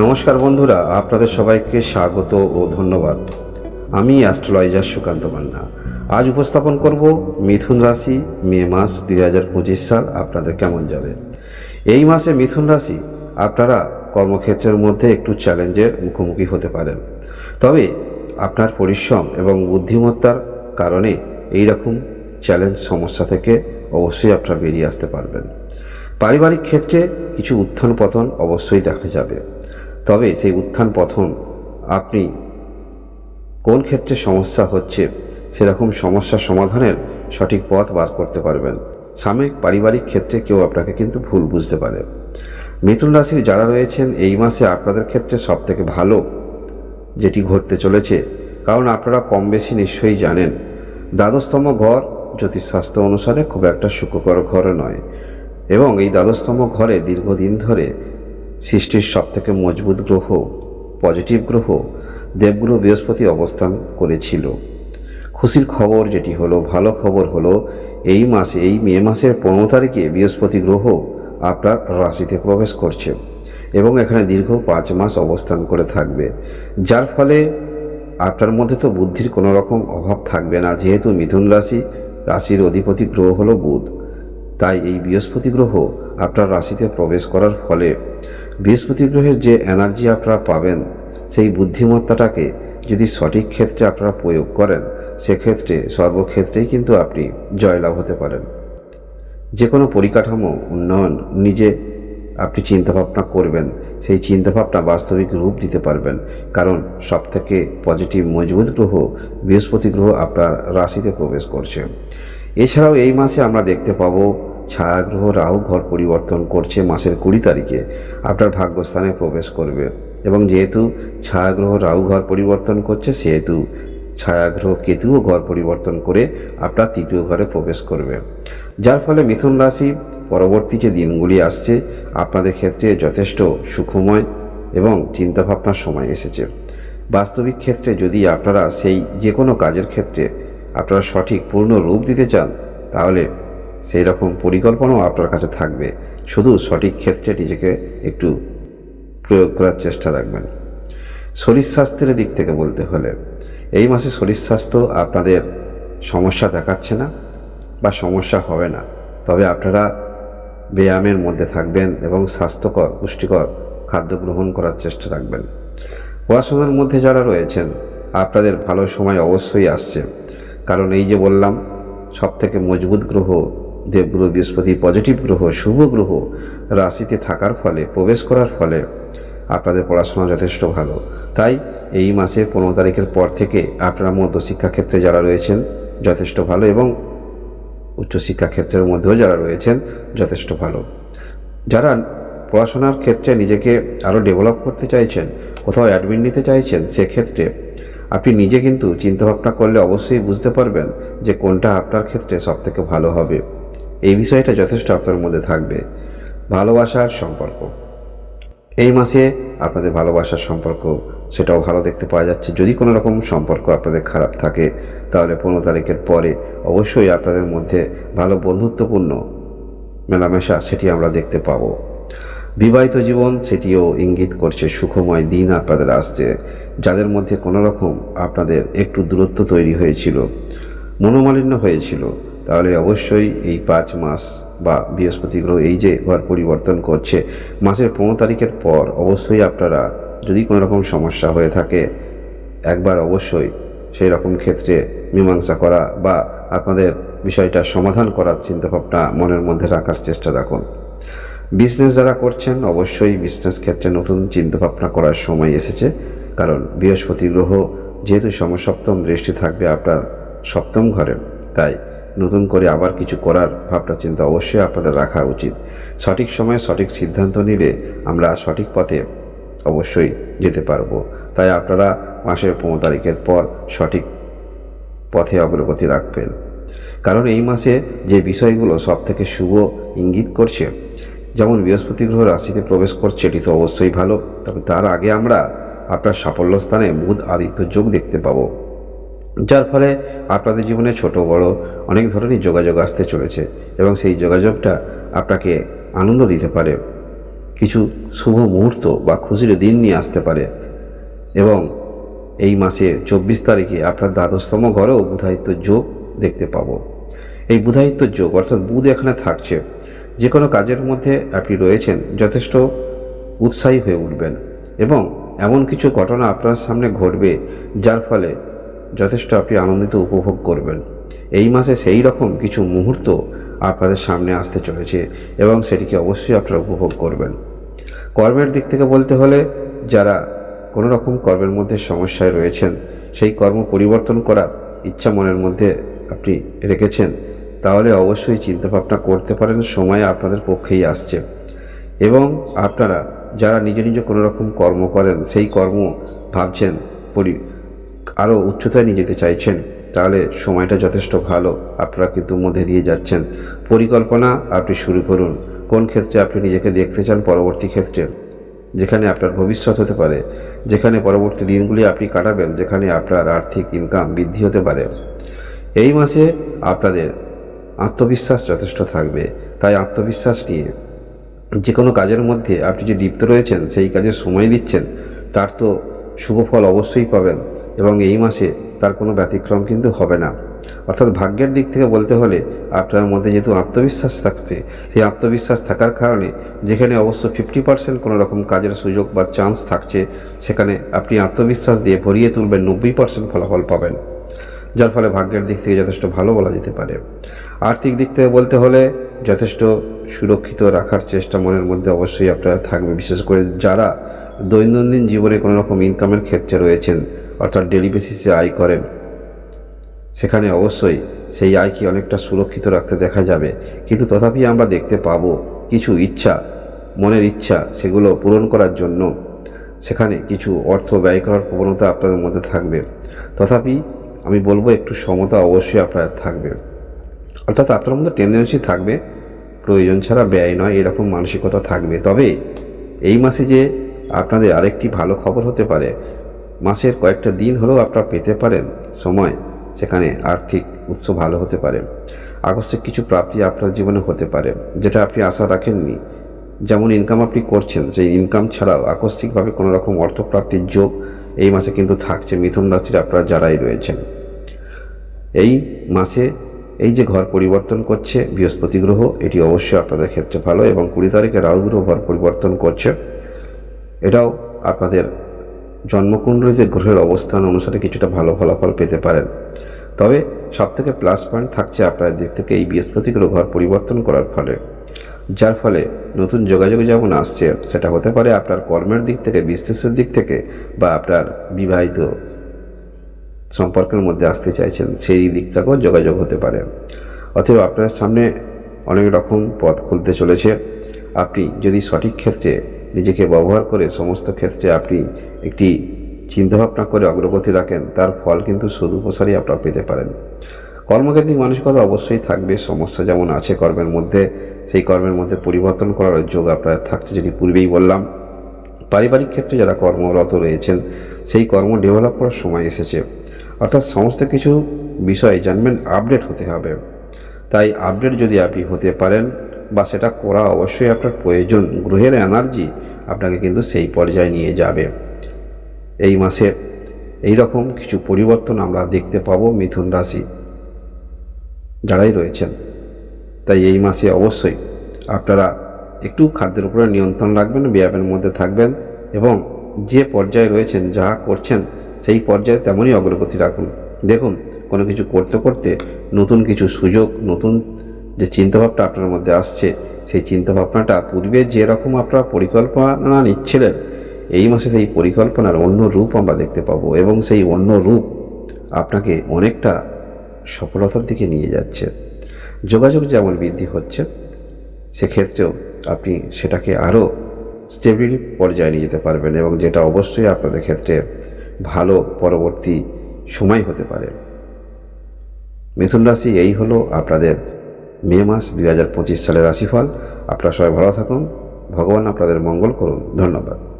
নমস্কার বন্ধুরা, আপনাদের সবাইকে স্বাগত ও ধন্যবাদ। আমি অ্যাস্ট্রোলজার সুকান্ত মান্না। আজ উপস্থাপন করব মিথুন রাশি, মে মাস দুই হাজার পঁচিশ সাল, আপনাদের কেমন যাবে? এই মাসে মিথুন রাশি, আপনারা কর্মক্ষেত্রের মধ্যে একটু চ্যালেঞ্জের মুখোমুখি হতে পারেন। তবে আপনার পরিশ্রম এবং বুদ্ধিমত্তার কারণে এই রকম চ্যালেঞ্জ সমস্যা থেকে অবশ্যই আপনারা বেরিয়ে আসতে পারবেন। পারিবারিক ক্ষেত্রে কিছু উত্থান পতন অবশ্যই দেখা যাবে। তবে সেই উত্থান পথন আপনি কোন ক্ষেত্রে সমস্যা হচ্ছে সেরকম সমস্যা সমাধানের সঠিক পথ বার করতে পারবেন। সাময়িক পারিবারিক ক্ষেত্রে কেউ আপনাকে কিন্তু ভুল বুঝতে পারে। মিথুন রাশির যারা রয়েছেন, এই মাসে আপনাদের ক্ষেত্রে সবথেকে ভালো যেটি ঘটতে চলেছে, কারণ আপনারা কম বেশি নিশ্চয়ই জানেন, দ্বাদশতম ঘর জ্যোতিষশাস্ত্র অনুসারে খুব একটা সুখকর ঘর নয়। এবং এই দ্বাদশতম ঘরে দীর্ঘদিন ধরে সৃষ্টির সবথেকে মজবুত গ্রহ পজিটিভ গ্রহ দেবগ্রহ বৃহস্পতি অবস্থান করেছিল। খুশির খবর যেটি হলো, ভালো খবর হলো, এই মাসে, এই মে মাসের পনেরো তারিখে বৃহস্পতি গ্রহ আপনার রাশিতে প্রবেশ করছে এবং এখানে দীর্ঘ পাঁচ মাস অবস্থান করে থাকবে। যার ফলে আপনার মধ্যে তো বুদ্ধির কোনো রকম অভাব থাকবে না, যেহেতু মিথুন রাশি, রাশির অধিপতি গ্রহ হলো বুধ। তাই এই বৃহস্পতি গ্রহ আপনার রাশিতে প্রবেশ করার ফলে বৃহস্পতি গ্রহের যে এনার্জি আপনারা পাবেন, সেই বুদ্ধিমত্তাটাকে যদি সঠিক ক্ষেত্রে আপনারা প্রয়োগ করেন, সেক্ষেত্রে, সর্বক্ষেত্রেই কিন্তু আপনি জয়লাভ হতে পারেন। যে কোনো পরিকাঠামো, উন্নয়ন, নিজে আপনি চিন্তাভাবনা করবেন, সেই চিন্তাভাবনা বাস্তবিক রূপ দিতে পারবেন। কারণ সবথেকে পজিটিভ মজবুত গ্রহ বৃহস্পতি গ্রহ আপনার রাশিতে প্রবেশ করছে। এছাড়াও এই মাসে আমরা দেখতে পাবো ছায়াগ্রহ রাহু ঘর পরিবর্তন করছে মাসের কুড়ি তারিখে। আপনার ভাগ্যস্থানে প্রবেশ করবে। এবং যেহেতু ছায়াগ্রহ রাহু ঘর পরিবর্তন করছে, সেহেতু ছায়াগ্রহ কেতুও ঘর পরিবর্তন করে আপনার তৃতীয় ঘরে প্রবেশ করবে। যার ফলে মিথুন রাশি পরবর্তী যে দিনগুলি আসছে, আপনাদের ক্ষেত্রে যথেষ্ট সুখময় এবং চিন্তাভাবনার সময় এসেছে। বাস্তবিক ক্ষেত্রে যদি আপনারা সেই যে কোনো কাজের ক্ষেত্রে আপনারা সঠিক পূর্ণ রূপ দিতে চান, তাহলে সেই রকম পরিকল্পনাও আপনার কাছে থাকবে। শুধু সঠিক ক্ষেত্রে নিজেকে একটু প্রয়োগ করার চেষ্টা রাখবেন। শরীর স্বাস্থ্যের দিক থেকে বলতে হলে, এই মাসে শরীর স্বাস্থ্য আপনাদের সমস্যা দেখাচ্ছে না বা সমস্যা হবে না। তবে আপনারা ব্যায়ামের মধ্যে থাকবেন এবং স্বাস্থ্যকর, পুষ্টিকর খাদ্য গ্রহণ করার চেষ্টা রাখবেন। পড়াশোনার মধ্যে যারা রয়েছেন, আপনাদের ভালো সময় অবশ্যই আসছে। কারণ এই যে বললাম সব থেকে মজবুত গ্রহ দেবগ্রহ বৃহস্পতি পজিটিভ গ্রহ, শুভ গ্রহ রাশিতে থাকার ফলে, প্রবেশ করার ফলে আপনাদের পড়াশোনা যথেষ্ট ভালো। তাই এই মাসের পনেরো তারিখের পর থেকে আপনারা মধ্যশিক্ষা ক্ষেত্রে যারা রয়েছেন যথেষ্ট ভালো এবং উচ্চশিক্ষা ক্ষেত্রের মধ্যেও যারা রয়েছেন যথেষ্ট ভালো। যারা পড়াশোনার ক্ষেত্রে নিজেকে আরও ডেভেলপ করতে চাইছেন, কোথাও অ্যাডমিট নিতে চাইছেন, সেক্ষেত্রে আপনি নিজে কিন্তু চিন্তাভাবনা করলে অবশ্যই বুঝতে পারবেন যে কোনটা আপনার ক্ষেত্রে সবথেকে ভালো হবে। এই বিষয়টা যথেষ্ট আপনার মধ্যে থাকবে। ভালোবাসার সম্পর্ক। এই মাসে আপনাদের ভালোবাসার সম্পর্ক, সেটাও ভালো দেখতে পাওয়া যাচ্ছে। যদি কোনো রকম সম্পর্ক আপনাদের খারাপ থাকে, তাহলে পনেরো তারিখের পরে অবশ্যই আপনাদের মধ্যে ভালো বন্ধুত্বপূর্ণ মেলামেশা সেটি আমরা দেখতে পাবো। বিবাহিত জীবন সেটিও ইঙ্গিত করছে সুখময় দিন আপনাদের আসছে, যাদের মধ্যে কোনো রকম আপনাদের একটু দূরত্ব তৈরি হয়েছিল, মনোমালিন্য হয়েছিল। তাহলে অবশ্যই এই পাঁচ মাস বা বৃহস্পতি গ্রহ এই যে ঘর পরিবর্তন করছে, মাসের পনেরো তারিখের পর অবশ্যই আপনারা যদি কোনো রকম সমস্যা হয়ে থাকে, একবার অবশ্যই সেই রকম ক্ষেত্রে মীমাংসা করা বা আপনাদের বিষয়টা সমাধান করার চিন্তাভাবনা মনের মধ্যে রাখার চেষ্টা রাখুন। বিজনেস যারা করছেন, অবশ্যই বিজনেস ক্ষেত্রে নতুন চিন্তাভাবনা করার সময় এসেছে, কারণ বৃহস্পতি গ্রহ যেহেতু সমসপ্তম দৃষ্টি থাকবে আপনার সপ্তম ঘরে, তাই নতুন করে আবার কিছু করার ভাবনা চিন্তা অবশ্যই আপনাদের রাখা উচিত। সঠিক সময়ে সঠিক সিদ্ধান্ত নিলে আমরা সঠিক পথে অবশ্যই যেতে পারব। তাই আপনারা মাসের পনেরো তারিখের পর সঠিক পথে অগ্রগতি রাখবেন। কারণ এই মাসে যে বিষয়গুলো সব থেকে শুভ ইঙ্গিত করছে, যেমন বৃহস্পতি গ্রহ রাশিতে প্রবেশ করছে, এটি তো অবশ্যই ভালো। তবে তার আগে আমরা আপনার সাফল্য স্থানে বুধ আদিত্য যোগ দেখতে পাবো। যার ফলে আপনাদের জীবনে ছোট, বড় অনেক ধরনের যোগাযোগ আসতে চলেছে এবং সেই যোগাযোগটা আপনাকে আনন্দ দিতে পারে, কিছু শুভ মুহূর্ত বা খুশির দিন নিয়ে আসতে পারে এবং এই মাসে চব্বিশ তারিখে আপনার দ্বাদশতম ঘরেও বুধায়িত্ব যোগ দেখতে পাবো। এই বুধায়িত্ব যোগ অর্থাৎ বুধ এখানে থাকছে, যে কোনো কাজের মধ্যে আপনি রয়েছেন, যথেষ্ট উৎসাহী হয়ে উঠবেন এবং এমন কিছু ঘটনা আপনার সামনে ঘটবে যার ফলে যথেষ্ট আপনি আনন্দিত উপভোগ করবেন। এই মাসে সেই রকম কিছু মুহূর্ত আপনাদের সামনে আসতে চলেছে এবং সেটিকে অবশ্যই আপনারা উপভোগ করবেন। কর্মের দিক থেকে বলতে হলে যারা কোনো রকম কর্মের মধ্যে সমস্যায় রয়েছেন, সেই কর্ম পরিবর্তন করার ইচ্ছা মনের মধ্যে আপনি রেখেছেন, তাহলে অবশ্যই চিন্তাভাবনা করতে পারেন, সময় আপনাদের পক্ষেই আসছে। এবং আপনারা, যারা নিজ নিজ কোনো রকম কর্ম করেন, সেই কর্ম ভাবছেন, পরি আরও উচ্চতায় নিয়ে যেতে চাইছেন, তাহলে সময়টা যথেষ্ট ভালো। আপনারা কিন্তু মধ্যে দিয়ে যাচ্ছেন। পরিকল্পনা আপনি শুরু করুন। কোন ক্ষেত্রে আপনি নিজেকে দেখতে চান পরবর্তী ক্ষেত্রে? যেখানে আপনার ভবিষ্যৎ হতে পারে। যেখানে পরবর্তী দিনগুলি আপনি কাটাবেন, যেখানে আপনার আর্থিক ইনকাম বৃদ্ধি হতে পারে। এই মাসে আপনাদের আত্মবিশ্বাস যথেষ্ট থাকবে। তাই আত্মবিশ্বাস নিয়ে যে কোনো কাজের মধ্যে আপনি যে লিপ্ত রয়েছেন, সেই কাজে সময় দিচ্ছেন, তার তো শুভ ফল অবশ্যই পাবেন। এবং এই মাসে তার কোনো ব্যতিক্রম কিন্তু হবে না। অর্থাৎ ভাগ্যের দিক থেকে বলতে হলে আপনার মধ্যে যেহেতু আত্মবিশ্বাস থাকছে, সেই আত্মবিশ্বাস থাকার কারণে যেখানে অবশ্য ফিফটি পার্সেন্ট কোনো রকম কাজের সুযোগ বা চান্স থাকছে, সেখানে আপনি আত্মবিশ্বাস দিয়ে ভরিয়ে তুলবেন, নব্বই পার্সেন্ট ফলাফল পাবেন। যার ফলে ভাগ্যের দিক থেকে যথেষ্ট ভালো বলা যেতে পারে। আর্থিক দিক থেকে বলতে হলে যথেষ্ট সুরক্ষিত রাখার চেষ্টা মনের মধ্যে অবশ্যই আপনারা থাকবে। বিশেষ করে যারা দৈনন্দিন জীবনে কোনো রকম ইনকামের ক্ষেত্রে রয়েছেন অর্থাৎ ডেলি বেসিসে আয় করেন, সেখানে অবশ্যই সেই আয়কে অনেকটা সুরক্ষিত রাখতে দেখা যাবে। কিন্তু তথাপি আমরা দেখতে পাবো কিছু ইচ্ছা, মনের ইচ্ছা, সেগুলো পূরণ করার জন্য সেখানে কিছু অর্থ ব্যয় করার প্রবণতা আপনাদের মধ্যে থাকবে। তথাপি আমি বলব একটু সমতা অবশ্যই আপনার থাকবে। অর্থাৎ আপনার মধ্যে টেন্ডেন্সি থাকবে, প্রয়োজন ছাড়া ব্যয় নয়, এরকম মানসিকতা থাকবে। তবে এই মাসে যে আপনাদের আরেকটি ভালো খবর হতে পারে মাসের কয়েকটা দিন হলেও আপনারা পেতে পারেন সময় সেখানে আর্থিক উৎস ভালো হতে পারে। আকস্মিক কিছু প্রাপ্তি আপনার জীবনে হতে পারে, যেটা আপনি আশা রাখেননি। যেমন ইনকাম আপনি করছেন, সেই ইনকাম ছাড়াও আকস্মিকভাবে কোনো রকম অর্থপ্রাপ্তির যোগ এই মাসে কিন্তু থাকছে, মিথুন রাশির আপনারা যারাই রয়েছেন। এই মাসে এই যে ঘর পরিবর্তন করছে, বৃহস্পতি গ্রহ, এটি অবশ্যই আপনাদের ক্ষেত্রে ভালো এবং কুড়ি তারিখে রাহু গ্রহ ঘর পরিবর্তন করছে। এটাও আপনাদের জন্মকুণ্ডলীতে গ্রহের অবস্থান অনুসারে কিছুটা ভালো ফলাফল পেতে পারেন। তবে সবথেকে প্লাস পয়েন্ট থাকছে আপনার দিক থেকে এই বৃহস্পতি ঘর পরিবর্তন করার ফলে। যার ফলে নতুন যোগাযোগ যেমন আসছে, সেটা হতে পারে আপনার কর্মের দিক থেকে বিজনেসের দিক থেকে বা আপনার বিবাহিত সম্পর্কের মধ্যে আসতে চাইছেন, সেই দিক থেকেও যোগাযোগ হতে পারে। অতএব আপনার সামনে অনেক রকম পথ খুলতে চলেছে। আপনি যদি সঠিক ক্ষেত্রে নিজেকে ব্যবহার করে সমস্ত ক্ষেত্রে আপনি একটি চিন্তাভাবনা করে অগ্রগতি রাখেন, তার ফল কিন্তু সুদূরপ্রসারী আপনারা পেতে পারেন। কর্মকেন্দ্রিক মানসিকতা অবশ্যই থাকবে, সমস্যা যেমন আছে কর্মের মধ্যে, সেই কর্মের মধ্যে পরিবর্তন করার যোগ আপনার থাকছে যেটি পূর্বেই বললাম। পারিবারিক ক্ষেত্রে যারা কর্মরত রয়েছেন, সেই কর্ম ডেভেলপ করার সময় এসেছে। অর্থাৎ সমস্ত কিছু বিষয়ে জানবেন আপডেট হতে হবে। তাই আপডেট যদি আপনি হতে পারেন বা সেটা করা অবশ্যই আপনার প্রয়োজন। গ্রহের এনার্জি আপনাকে কিন্তু সেই পর্যায়ে নিয়ে যাবে। এই মাসে এই রকম কিছু পরিবর্তন আমরা দেখতে পাবো মিথুন রাশি যারাই রয়েছেন। তাই এই মাসে অবশ্যই আপনারা একটু খাদ্যের উপরে নিয়ন্ত্রণ রাখবেন, ব্যায়ামের মধ্যে থাকবেন এবং যে পর্যায়ে রয়েছেন, যা করছেন, সেই পর্যায়ে তেমনই অগ্রগতি রাখুন। দেখুন, কোনো কিছু করতে করতে নতুন কিছু সুযোগ, নতুন যে চিন্তাভাবনা আপনার মধ্যে আসছে, সেই চিন্তাভাবনাটা পূর্বে যেরকম আপনারা পরিকল্পনা নিচ্ছিলেন, এই মাসে সেই পরিকল্পনার অন্য রূপ আমরা দেখতে পাবো এবং সেই অন্য রূপ আপনাকে অনেকটা সফলতার দিকে নিয়ে যাচ্ছে। যোগাযোগ যেমন বৃদ্ধি হচ্ছে, সেক্ষেত্রেও আপনি সেটাকে আরও স্টেবিল পর্যায়ে নিয়ে যেতে পারবেন এবং যেটা অবশ্যই আপনাদের ক্ষেত্রে ভালো পরবর্তী সময় হতে পারে। মিথুন রাশি এই হলো আপনাদের মে মাস দুই হাজার পঁচিশ সালের রাশিফল। আপনারা সবাই ভালো থাকুন। ভগবান আপনাদের মঙ্গল করুন। ধন্যবাদ।